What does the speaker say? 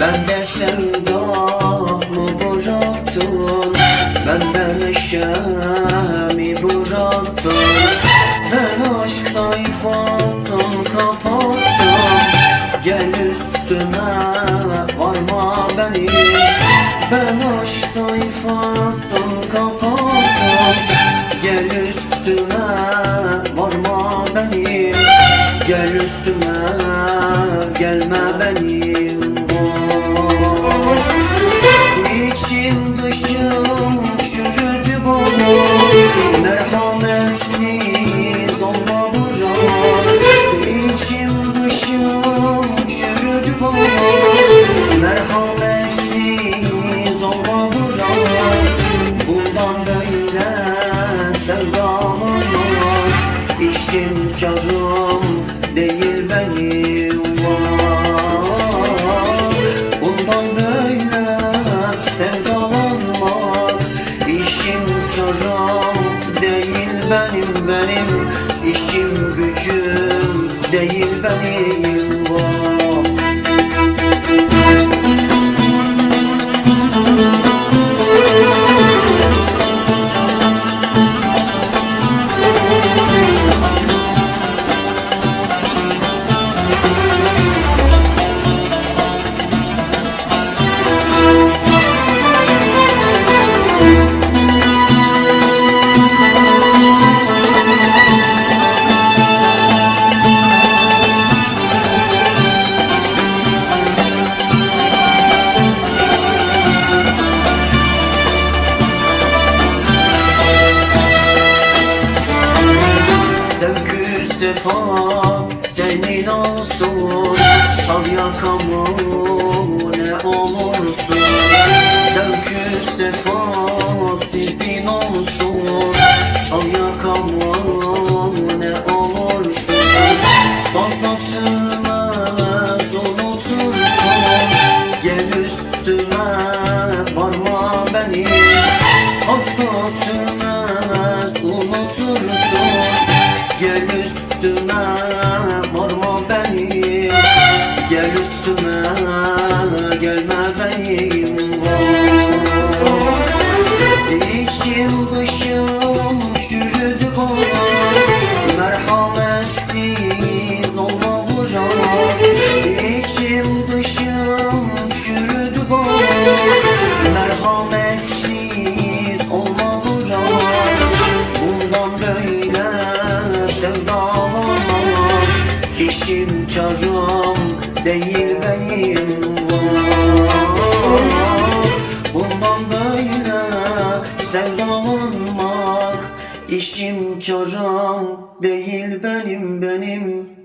Ben de sevdamı bıraktım Benden neşemi bıraktım Ben aşk sayfasını kapattım Gel üstüme varma benim Ben aşk sayfasını kapattım Gel üstüme varma benim Gel üstüme gelme benim oh. İçim dışım benim benim. İşim gücüm değil benim. var Sefa senin olsun Sal yakamı ne olursun. Zevkü sefa sizin Dışım çürüdü bana Merhametsiz olma bırak İçim dışım çürüdü bana Merhametsiz olma bırak Bundan böyle sevdalanmak İşim karım değil benim var sevdalanmak işim karım değil benim benim